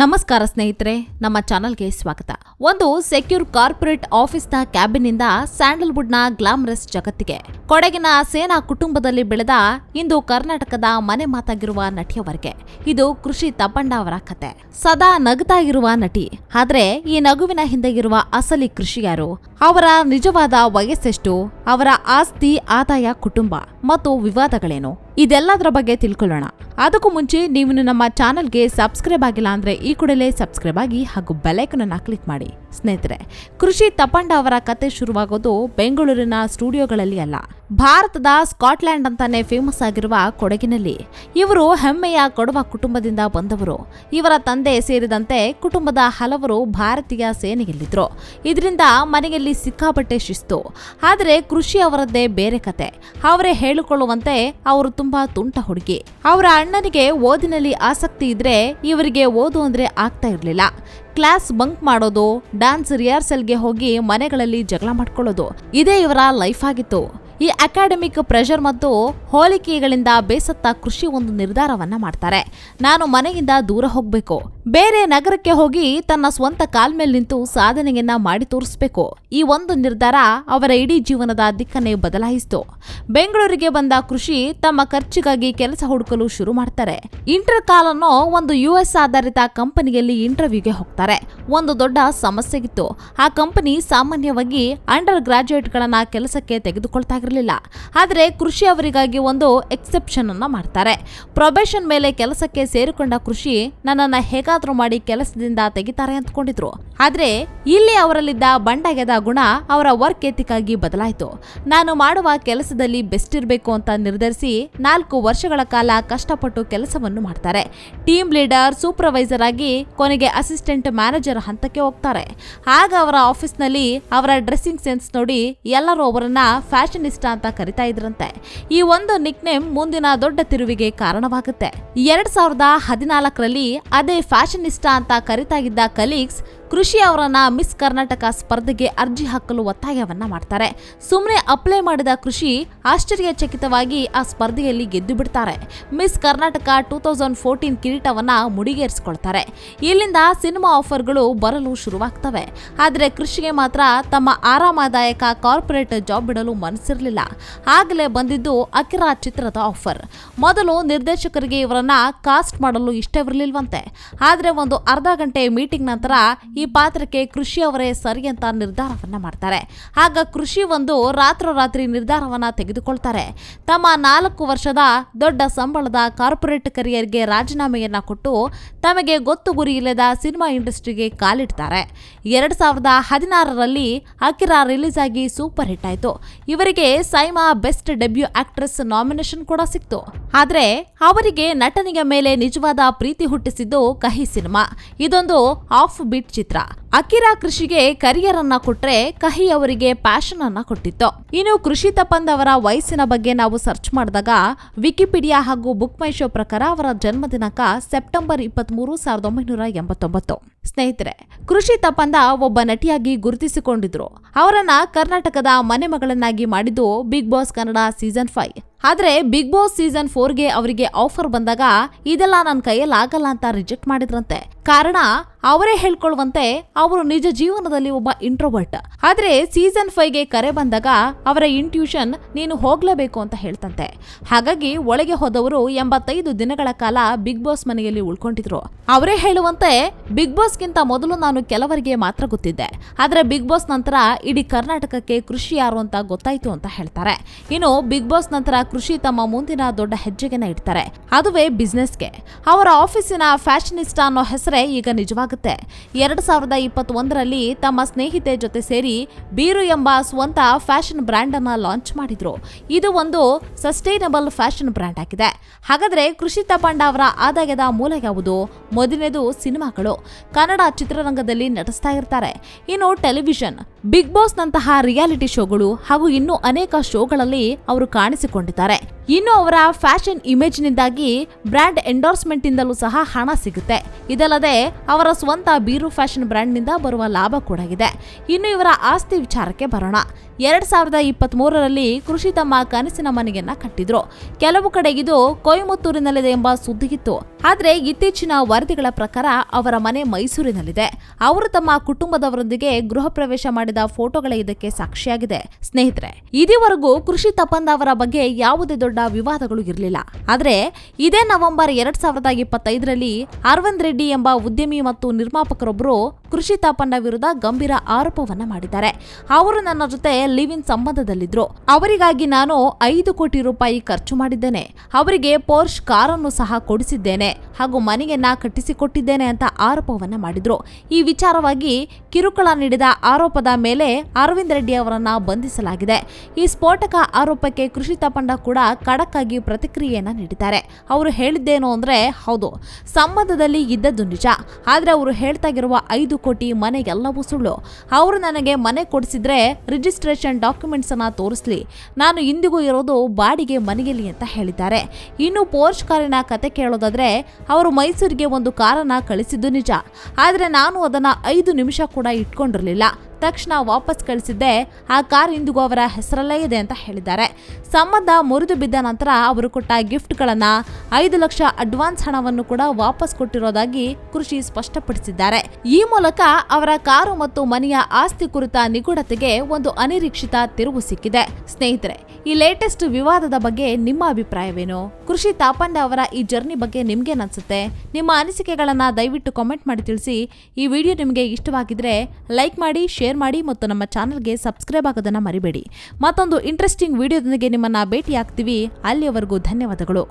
ನಮಸ್ಕಾರ ಸ್ನೇಹಿತರೆ, ನಮ್ಮ ಚಾನಲ್ಗೆ ಸ್ವಾಗತ. ಒಂದು ಸೆಕ್ಯೂರ್ ಕಾರ್ಪೊರೇಟ್ ಆಫೀಸ್ನ ಕ್ಯಾಬಿನ್ನಿಂದ ಸ್ಯಾಂಡಲ್ವುಡ್ನ ಗ್ಲಾಮರಸ್ ಜಗತ್ತಿಗೆ. ಕೊಡಗಿನ ಸೇನಾ ಕುಟುಂಬದಲ್ಲಿ ಬೆಳೆದ ಇಂದು ಕರ್ನಾಟಕದ ಮನೆ ಮಾತಾಗಿರುವ ನಟಿಯವರೆಗೆ ಇದು ಕೃಷಿ ತಪ್ಪಂಡ ಅವರ ಕತೆ. ಸದಾ ನಗ್ತಾ ಇರುವ ನಟಿ, ಆದ್ರೆ ಈ ನಗುವಿನ ಹಿಂದೆ ಇರುವ ಅಸಲಿ ಕೃಷಿ ಯಾರು ಅವರ ನಿಜವಾದ ವಯಸ್ಸೆಷ್ಟು, ಅವರ ಆಸ್ತಿ, ಆದಾಯ, ಕುಟುಂಬ. ಮತ್ತು ವಿವಾದಗಳೇನು? ಇದೆಲ್ಲದರ ಬಗ್ಗೆ ತಿಳ್ಕೊಳ್ಳೋಣ. ಅದಕ್ಕೂ ಮುಂಚೆ ನೀವು ನಮ್ಮ ಚಾನಲ್ಗೆ ಸಬ್ಸ್ಕ್ರೈಬ್ ಆಗಿಲ್ಲ ಅಂದರೆ ಈ ಕೂಡಲೇ ಸಬ್ಸ್ಕ್ರೈಬ್ ಆಗಿ ಹಾಗೂ ಬೆಲೈಕನನ್ನು ಕ್ಲಿಕ್ ಮಾಡಿ. ಸ್ನೇಹಿತರೆ, ಕೃಷಿ ತಪಂಡ ಅವರ ಕತೆ ಶುರುವಾಗೋದು ಬೆಂಗಳೂರಿನ ಸ್ಟುಡಿಯೋಗಳಲ್ಲಿ ಅಲ್ಲ. ಭಾರತದ ಸ್ಕಾಟ್ಲ್ಯಾಂಡ್ ಅಂತಾನೆ ಫೇಮಸ್ ಆಗಿರುವ ಕೊಡಗಿನಲ್ಲಿ. ಇವರು ಹೆಮ್ಮೆಯ ಕೊಡವ ಕುಟುಂಬದಿಂದ ಬಂದವರು. ಇವರ ತಂದೆ ಸೇರಿದಂತೆ ಕುಟುಂಬದ ಹಲವರು ಭಾರತೀಯ ಸೇನೆಯಲ್ಲಿದ್ದರು ಇದರಿಂದ ಮನೆಯಲ್ಲಿ ಸಿಕ್ಕಾಪಟ್ಟೆ ಶಿಸ್ತು. ಆದರೆ ಕೃಷಿ ಅವರದ್ದೇ ಬೇರೆ ಕತೆ. ಅವರೇ ಹೇಳಿಕೊಳ್ಳುವಂತೆ ಅವರು ತುಂಬಾ ತುಂಟ ಹುಡುಗಿ. ಅವರ ಅಣ್ಣನಿಗೆ ಓದಿನಲ್ಲಿ ಆಸಕ್ತಿ ಇದ್ರೆ ಇವರಿಗೆ ಓದು ಅಂದ್ರೆ ಆಗ್ತಾ ಇರಲಿಲ್ಲ. ಕ್ಲಾಸ್ ಬಂಕ್ ಮಾಡೋದು ಡ್ಯಾನ್ಸ್ ರಿಹರ್ಸಲ್ಗೆ ಹೋಗಿ ಮನೆಗಳಲ್ಲಿ ಜಗಳ ಮಾಡ್ಕೊಳ್ಳೋದು, ಇದೇ ಇವರ ಲೈಫ್ ಆಗಿತ್ತು. ಈ ಅಕಾಡೆಮಿಕ್ ಪ್ರೆಷರ್ ಮತ್ತು ಹೋಲಿಕೆಗಳಿಂದ ಬೇಸತ್ತ ಕೃಷಿ ಒಂದು ನಿರ್ಧಾರವನ್ನ ಮಾಡ್ತಾರೆ. ನಾನು ಮನೆಯಿಂದ ದೂರ ಹೋಗ್ಬೇಕು. ಬೇರೆ ನಗರಕ್ಕೆ ಹೋಗಿ ತನ್ನ ಸ್ವಂತ ಕಾಲ್ ಮೇಲೆ ನಿಂತು ಸಾಧನೆಯನ್ನ ಮಾಡಿ ತೋರಿಸ್ಬೇಕು. ಈ ಒಂದು ನಿರ್ಧಾರ ಅವರ ಇಡೀ ಜೀವನದ ದಿಕ್ಕನ್ನೇ ಬದಲಾಯಿಸಿತು. ಬೆಂಗಳೂರಿಗೆ ಬಂದ ಕೃಷಿ ತಮ್ಮ ಖರ್ಚಿಗಾಗಿ ಕೆಲಸ ಹುಡುಕಲು ಶುರು ಮಾಡ್ತಾರೆ. ಇಂಟರ್ ಕಾಲ್ ಅನ್ನೋ ಒಂದು ಯುಎಸ್ ಆಧಾರಿತ ಕಂಪನಿಯಲ್ಲಿ ಇಂಟರ್ವ್ಯೂಗೆ ಹೋಗ್ತಾರೆ. ಒಂದು ದೊಡ್ಡ ಸಮಸ್ಯೆಗಿತ್ತು. ಆ ಕಂಪನಿ ಸಾಮಾನ್ಯವಾಗಿ ಅಂಡರ್ ಗ್ರಾಜ್ಯುಯೇಟ್ಗಳನ್ನ ಕೆಲಸಕ್ಕೆ ತೆಗೆದುಕೊಳ್ತಾ ಇರಲಿಲ್ಲ. ಆದರೆ ಕೃಷಿ ಅವರಿಗಾಗಿ ಒಂದು ಎಕ್ಸೆಪ್ಷನ್ ಅನ್ನು ಮಾಡ್ತಾರೆ. ಪ್ರೊಬೇಷನ್ ಮೇಲೆ ಕೆಲಸಕ್ಕೆ ಸೇರಿಕೊಂಡ ಕೃಷಿ ನನ್ನನ್ನು ಹೇಗಾದರೂ ಮಾಡಿ ಕೆಲಸದಿಂದ ತೆಗಿತಾರೆ ಅಂದ್ಕೊಂಡಿದ್ರು. ಆದರೆ ಇಲ್ಲಿ ಅವರಲ್ಲಿದ್ದ ಬಂಡಗೆದ ಗುಣ ಅವರ ವರ್ಕ್ ಎತಿಕಾಗಿ ಬದಲಾಯಿತು. ನಾನು ಮಾಡುವ ಕೆಲಸದಲ್ಲಿ ಬೆಸ್ಟ್ ಇರಬೇಕು ಅಂತ ನಿರ್ಧರಿಸಿ ನಾಲ್ಕು ವರ್ಷಗಳ ಕಾಲ ಕಷ್ಟಪಟ್ಟು ಕೆಲಸವನ್ನು ಮಾಡ್ತಾರೆ. ಟೀಮ್ ಲೀಡರ್, ಸೂಪರ್ವೈಸರ್ ಆಗಿ ಕೊನೆಗೆ ಅಸಿಸ್ಟೆಂಟ್ ಮ್ಯಾನೇಜರ್ ಹಂತಕ್ಕೆ ಹೋಗ್ತಾರೆ. ಆಗ ಅವರ ಆಫೀಸ್ನಲ್ಲಿ ಅವರ ಡ್ರೆಸ್ಸಿಂಗ್ ಸೆನ್ಸ್ ನೋಡಿ ಎಲ್ಲರೂ ಅವರನ್ನ ಫ್ಯಾಷನಿಸ್ಟ ಅಂತ ಕರಿತಾ ಇದ್ರಂತೆ. ಈ ಒಂದು ನಿಕ್ನೇಮ್ ಮುಂದಿನ ದೊಡ್ಡ ತಿರುವಿಗೆ ಕಾರಣವಾಗುತ್ತೆ. ಎರಡ್ ಸಾವಿರದ ಹದಿನಾಲ್ಕರಲ್ಲಿ ಅದೇ ಫ್ಯಾಷನಿಸ್ಟಾ ಅಂತ ಕರಿತಾಗಿದ್ದ ಕಲೀಗ್ಸ್ ಕೃಷಿ ಅವರನ್ನ ಮಿಸ್ ಕರ್ನಾಟಕ ಸ್ಪರ್ಧೆಗೆ ಅರ್ಜಿ ಹಾಕಲು ಒತ್ತಾಯವನ್ನ ಮಾಡ್ತಾರೆ. ಸುಮ್ಮನೆ ಅಪ್ಲೈ ಮಾಡಿದ ಕೃಷಿ ಆಶ್ಚರ್ಯಚಕಿತವಾಗಿ ಆ ಸ್ಪರ್ಧೆಯಲ್ಲಿ ಗೆದ್ದು ಬಿಡ್ತಾರೆ. Miss Karnataka two thousand fourteen ಕಿರೀಟವನ್ನ ಮುಡಿಗೇರಿಸಿಕೊಳ್ತಾರೆ. ಇಲ್ಲಿಂದ ಸಿನಿಮಾ ಆಫರ್ಗಳು ಬರಲು ಶುರುವಾಗ್ತವೆ. ಆದರೆ ಕೃಷಿಗೆ ಮಾತ್ರ ತಮ್ಮ ಆರಾಮದಾಯಕ ಕಾರ್ಪೊರೇಟ್ ಜಾಬ್ ಬಿಡಲು ಮನಸ್ಸಿರಲಿಲ್ಲ. ಆಗಲೇ ಬಂದಿದ್ದು ಅಕಿರಾ ಚಿತ್ರದ ಆಫರ್ ಮೊದಲು ನಿರ್ದೇಶಕರಿಗೆ ಇವರನ್ನ ಕಾಸ್ಟ್ ಮಾಡಲು ಇಷ್ಟವಿರಲಿಲ್ವಂತೆ. ಆದರೆ ಒಂದು ಅರ್ಧ ಗಂಟೆ ಮೀಟಿಂಗ್ ನಂತರ ಈ ಪಾತ್ರಕ್ಕೆ ಕೃಷಿ ಅವರೇ ಸರಿ ಅಂತ ನಿರ್ಧಾರವನ್ನ ಮಾಡ್ತಾರೆ. ಆಗ ಕೃಷಿ ಒಂದು ರಾತ್ರೋರಾತ್ರಿ ನಿರ್ಧಾರವನ್ನ ತೆಗೆದುಕೊಳ್ತಾರೆ. ತಮ್ಮ ನಾಲ್ಕು ವರ್ಷದ ದೊಡ್ಡ ಸಂಬಳದ ಕಾರ್ಪೊರೇಟ್ ಕರಿಯರ್ಗೆ ರಾಜೀನಾಮೆಯನ್ನ ಕೊಟ್ಟು ತಮಗೆ ಗೊತ್ತು ಗುರಿ ಇಲ್ಲದ ಸಿನಿಮಾ ಇಂಡಸ್ಟ್ರಿಗೆ ಕಾಲಿಡ್ತಾರೆ. ಎರಡ್ ಸಾವಿರದ ಹದಿನಾರರಲ್ಲಿ ಅಕಿರಾ ರಿಲೀಸ್ ಆಗಿ ಸೂಪರ್ ಹಿಟ್ ಆಯ್ತು. ಇವರಿಗೆ SIIMA best debut actress nomination ಕೂಡ ಸಿಕ್ತು. ಆದರೆ ಅವರಿಗೆ ನಟನಿಗೆ ಮೇಲೆ ನಿಜವಾದ ಪ್ರೀತಿ ಹುಟ್ಟಿಸಿದ್ದು ಕಹಿ ಸಿನಿಮಾ. ಇದೊಂದು ಆಫ್ ಬೀಟ್ ಚಿತ್ರ. entrar. ಅಕಿರಾ ಕೃಷಿಗೆ ಕರಿಯರ್ ಅನ್ನ ಕೊಟ್ರೆ ಕಹಿ ಅವರಿಗೆ ಪ್ಯಾಷನ್ ಅನ್ನ ಕೊಟ್ಟಿತ್ತು. ಇನ್ನು ಕೃಷಿ ತಪ್ಪಂದವರ ವಯಸ್ಸಿನ ಬಗ್ಗೆ ನಾವು ಸರ್ಚ್ ಮಾಡಿದಾಗ ವಿಕಿಪೀಡಿಯಾ ಹಾಗೂ ಬುಕ್ ಮೈ ಶೋ ಪ್ರಕಾರ ಅವರ ಜನ್ಮ ದಿನಾಂಕ ಸೆಪ್ಟೆಂಬರ್ ಇಪ್ಪತ್ಮೂರು ಸಾವಿರದ ಒಂಬೈನೂರ ಎಂಬತ್ತೊಂಬತ್ತು. ಸ್ನೇಹಿತರೆ, ಕೃಷಿ ತಪ್ಪಂದ ಒಬ್ಬ ನಟಿಯಾಗಿ ಗುರುತಿಸಿಕೊಂಡಿದ್ರು. ಅವರನ್ನ ಕರ್ನಾಟಕದ ಮನೆ ಮಗಳನ್ನಾಗಿ ಮಾಡಿದ್ದು Big Boss Kannada season five. ಆದ್ರೆ ಬಿಗ್ ಬಾಸ್ ಸೀಸನ್ ಫೋರ್ಗೆ ಅವರಿಗೆ ಆಫರ್ ಬಂದಾಗ ಇದೆಲ್ಲ ನನ್ನ ಕೈಯಲ್ಲಿ ಆಗಲ್ಲ ಅಂತ ರಿಜೆಕ್ಟ್ ಮಾಡಿದ್ರಂತೆ. ಕಾರಣ ಅವರೇ ಹೇಳ್ಕೊಳ್ಳುವಂತೆ ಅವರು ನಿಜ ಜೀವನದಲ್ಲಿ ಒಬ್ಬ ಇಂಟ್ರೋವರ್ಟ್ ಆದ್ರೆ ಸೀಸನ್ ಫೈವ್ಗೆ ಕರೆ ಬಂದಾಗ ಅವರ ಇಂಟ್ಯೂಷನ್ ನೀನು ಹೋಗ್ಲೇಬೇಕು ಅಂತ ಹೇಳ್ತಂತೆ. ಹಾಗಾಗಿ ಒಳಗೆ ಹೋದವರು ಎಂಬತ್ತೈದು ದಿನಗಳ ಕಾಲ ಬಿಗ್ ಬಾಸ್ ಮನೆಯಲ್ಲಿ ಉಳ್ಕೊಂಡಿದ್ರು. ಅವರೇ ಹೇಳುವಂತೆ ಬಿಗ್ ಬಾಸ್ಗಿಂತ ಮೊದಲು ನಾನು ಕೆಲವರಿಗೆ ಮಾತ್ರ ಗೊತ್ತಿದ್ದೆ. ಆದ್ರೆ ಬಿಗ್ ಬಾಸ್ ನಂತರ ಇಡೀ ಕರ್ನಾಟಕಕ್ಕೆ ಕೃಷಿ ಯಾರು ಅಂತ ಗೊತ್ತಾಯ್ತು ಅಂತ ಹೇಳ್ತಾರೆ. ಇನ್ನು ಬಿಗ್ ಬಾಸ್ ನಂತರ ಕೃಷಿ ತಮ್ಮ ಮುಂದಿನ ದೊಡ್ಡ ಹೆಜ್ಜೆಗೆನ ಇಡ್ತಾರೆ. ಅದುವೇ ಬಿಸ್ನೆಸ್ಗೆ ಅವರ ಆಫೀಸಿನ ಫ್ಯಾಷನಿಸ್ಟ್ ಅನ್ನೋ ಹೆಸರೇ ಈಗ ನಿಜವಾಗುತ್ತೆ. ಎರಡ್ ಸಾವಿರದ ಇಪ್ಪತ್ತೊಂದರಲ್ಲಿ ತಮ್ಮ ಸ್ನೇಹಿತೆ ಜೊತೆ ಸೇರಿ ಬೀರು ಎಂಬ ಸ್ವಂತ ಫ್ಯಾಷನ್ ಬ್ರ್ಯಾಂಡ್ ಅನ್ನ ಲಾಂಚ್ ಮಾಡಿದ್ರು. ಇದು ಒಂದು ಸಸ್ಟೈನಬಲ್ ಫ್ಯಾಷನ್ ಬ್ರ್ಯಾಂಡ್ ಆಗಿದೆ. ಹಾಗಾದ್ರೆ ಕೃಷಿ ತಪಂಡ ಅವರ ಆದಾಯದ ಮೂಲ ಯಾವುದು? ಮೊದಲನೇದು ಸಿನಿಮಾಗಳು. ಕನ್ನಡ ಚಿತ್ರರಂಗದಲ್ಲಿ ನಟಿಸ್ತಾ ಇರ್ತಾರೆ. ಇನ್ನು ಟೆಲಿವಿಷನ್, ಬಿಗ್ ಬಾಸ್ ನಂತಹ ರಿಯಾಲಿಟಿ ಶೋಗಳು ಹಾಗೂ ಇನ್ನೂ ಅನೇಕ ಶೋಗಳಲ್ಲಿ ಅವರು ಕಾಣಿಸಿಕೊಂಡಿದ್ದಾರೆ. ಇನ್ನು ಅವರ ಫ್ಯಾಷನ್ ಇಮೇಜ್ನಿಂದಾಗಿ ಬ್ರ್ಯಾಂಡ್ ಎಂಡೋರ್ಸ್ಮೆಂಟ್ ಇಂದಲೂ ಸಹ ಹಣ ಸಿಗುತ್ತೆ. ಇದಲ್ಲದೆ ಅವರ ಸ್ವಂತ ಬೀರು ಫ್ಯಾಷನ್ ಬ್ರ್ಯಾಂಡ್ನಿಂದ ಬರುವ ಲಾಭ ಕೂಡ ಇದೆ. ಇನ್ನು ಇವರ ಆಸ್ತಿ ವಿಚಾರಕ್ಕೆ ಬರೋಣ. ಎರಡ್ ಸಾವಿರದ ಇಪ್ಪತ್ತ್ ಮೂರರಲ್ಲಿ ಕೃಷಿ ತಮ್ಮ ಕನಸಿನ ಮನೆಯನ್ನ ಕಟ್ಟಿದ್ರು. ಕೆಲವು ಕಡೆ ಇದು ಕೊಯಮತ್ತೂರಿನಲ್ಲಿದೆ ಎಂಬ ಸುದ್ದಿಗಿತ್ತು ಆದರೆ ಇತ್ತೀಚಿನ ವರದಿಗಳ ಪ್ರಕಾರ ಅವರ ಮನೆ ಮೈಸೂರಿನಲ್ಲಿದೆ. ಅವರು ತಮ್ಮ ಕುಟುಂಬದವರೊಂದಿಗೆ ಗೃಹ ಪ್ರವೇಶ ಮಾಡಿದ ಫೋಟೋಗಳೇ ಇದಕ್ಕೆ ಸಾಕ್ಷಿಯಾಗಿದೆ. ಸ್ನೇಹಿತರೆ, ಇದುವರೆಗೂ ಕೃಷಿ ತಪ್ಪಂದ ಅವರ ಬಗ್ಗೆ ಯಾವುದೇ ದೊಡ್ಡ ವಿವಾದಗಳು ಇರಲಿಲ್ಲ. ಆದರೆ ಇದೇ ನವೆಂಬರ್ ಎರಡ್ ಸಾವಿರದ ಇಪ್ಪತ್ತೈದರಲ್ಲಿ ಅರವಿಂದ್ ರೆಡ್ಡಿ ಎಂಬ ಉದ್ಯಮಿ ಮತ್ತು ನಿರ್ಮಾಪಕರೊಬ್ಬರು ಕೃಷಿ ತಾಪಣ್ಣ ವಿರುದ್ಧ ಗಂಭೀರ ಆರೋಪವನ್ನ ಮಾಡಿದ್ದಾರೆ. ಅವರು ನನ್ನ ಜೊತೆ ಲಿವ್ ಇನ್ ಸಂಬಂಧದಲ್ಲಿದ್ರು. ಅವರಿಗಾಗಿ ನಾನು ಐದು ಕೋಟಿ ರೂಪಾಯಿ ಖರ್ಚು ಮಾಡಿದ್ದೇನೆ. ಅವರಿಗೆ ಪೋರ್ಷ್ ಕಾರನ್ನು ಸಹ ಕೊಡಿಸಿದ್ದೇನೆ. ಹಾಗೂ ಮನೆಯನ್ನ ಕಟ್ಟಿಸಿಕೊಟ್ಟಿದ್ದೇನೆ ಅಂತ ಆರೋಪವನ್ನ ಮಾಡಿದ್ರು. ಈ ವಿಚಾರವಾಗಿ ಕಿರುಕುಳ ನೀಡಿದ ಆರೋಪದ ಮೇಲೆ ಅರವಿಂದ್ ರೆಡ್ಡಿ ಅವರನ್ನ ಬಂಧಿಸಲಾಗಿದೆ. ಈ ಸ್ಫೋಟಕ ಆರೋಪಕ್ಕೆ ಕೃಷಿ ತಪಂಡ ಕೂಡ ಖಡಕ್ ಆಗಿ ಪ್ರತಿಕ್ರಿಯೆಯನ್ನ ನೀಡಿದ್ದಾರೆ. ಅವರು ಹೇಳಿದ್ದೇನು ಅಂದ್ರೆ, ಹೌದು, ಸಂಬಂಧದಲ್ಲಿ ಇದ್ದದ್ದು ನಿಜ. ಆದ್ರೆ ಅವರು ಹೇಳ್ತಾ ಇರುವ ಐದು ಕೋಟಿ ಮನೆ ಎಲ್ಲವೂ ಸುಳ್ಳು. ಅವರು ನನಗೆ ಮನೆ ಕೊಡಿಸಿದ್ರೆ ರಿಜಿಸ್ಟ್ರೇಷನ್ ಡಾಕ್ಯುಮೆಂಟ್ಸ್ ಅನ್ನ ತೋರಿಸ್ಲಿ. ನಾನು ಇಂದಿಗೂ ಇರೋದು ಬಾಡಿಗೆ ಮನೆಯಲ್ಲಿ ಅಂತ ಹೇಳಿದ್ದಾರೆ. ಇನ್ನು ಪೋರ್ಚ್ ಕಾರಿನ ಕತೆ ಕೇಳೋದಾದ್ರೆ, ಅವರು ಮೈಸೂರಿಗೆ ಒಂದು ಕಾರನ್ನ ಕಳಿಸಿದ್ದು ನಿಜ. ಆದರೆ ನಾನು ಅದನ್ನ ಐದು ನಿಮಿಷ ಕೂಡ ಇಟ್ಕೊಂಡಿರಲಿಲ್ಲ. ತಕ್ಷಣ ವಾಪಸ್ ಕಳಿಸಿದ್ದೆ. ಆ ಕಾರ್ ಇಂದಿಗೂ ಅವರ ಹೆಸರಲ್ಲೇ ಇದೆ ಅಂತ ಹೇಳಿದ್ದಾರೆ. ಸಂಬಂಧ ಮುರಿದು ಬಿದ್ದ ನಂತರ ಅವರು ಕೊಟ್ಟ ಗಿಫ್ಟ್ಗಳನ್ನು ಐದು ಲಕ್ಷ ಅಡ್ವಾನ್ಸ್ ಹಣವನ್ನು ಕೂಡ ವಾಪಸ್ ಕೊಟ್ಟಿರೋದಾಗಿ ಕೃಷಿ ಸ್ಪಷ್ಟಪಡಿಸಿದ್ದಾರೆ. ಈ ಮೂಲಕ ಅವರ ಕಾರು ಮತ್ತು ಮನೆಯ ಆಸ್ತಿ ಕುರಿತ ನಿಗೂಢತೆಗೆ ಒಂದು ಅನಿರೀಕ್ಷಿತ ತಿರುವು ಸಿಕ್ಕಿದೆ. ಸ್ನೇಹಿತರೆ, ಈ ಲೇಟೆಸ್ಟ್ ವಿವಾದದ ಬಗ್ಗೆ ನಿಮ್ಮ ಅಭಿಪ್ರಾಯವೇನು? ಕೃಷಿ ತಾಪಂಡ ಅವರ ಈ ಜರ್ನಿ ಬಗ್ಗೆ ನಿಮ್ಗೇನ್ ಅನ್ಸುತ್ತೆ? ನಿಮ್ಮ ಅನಿಸಿಕೆಗಳನ್ನು ದಯವಿಟ್ಟು ಕಾಮೆಂಟ್ ಮಾಡಿ ತಿಳಿಸಿ. ಈ ವಿಡಿಯೋ ನಿಮಗೆ ಇಷ್ಟವಾಗಿದ್ರೆ ಲೈಕ್ ಮಾಡಿ ಶೇರ್ ಮಾಡಿ ಮತ್ತು ನಮ್ಮ ಚಾನಲ್ಗೆ ಸಬ್ಸ್ಕ್ರೈಬ್ ಆಗೋದನ್ನ ಮರಿಬೇಡಿ. ಮತ್ತೊಂದು ಇಂಟ್ರೆಸ್ಟಿಂಗ್ ವಿಡಿಯೋದೊಂದಿಗೆ ನಿಮ್ಮನ್ನ ಭೇಟಿ ಆಗ್ತೀವಿ ಅಲ್ಲಿಯವರೆಗೂ ಧನ್ಯವಾದಗಳು.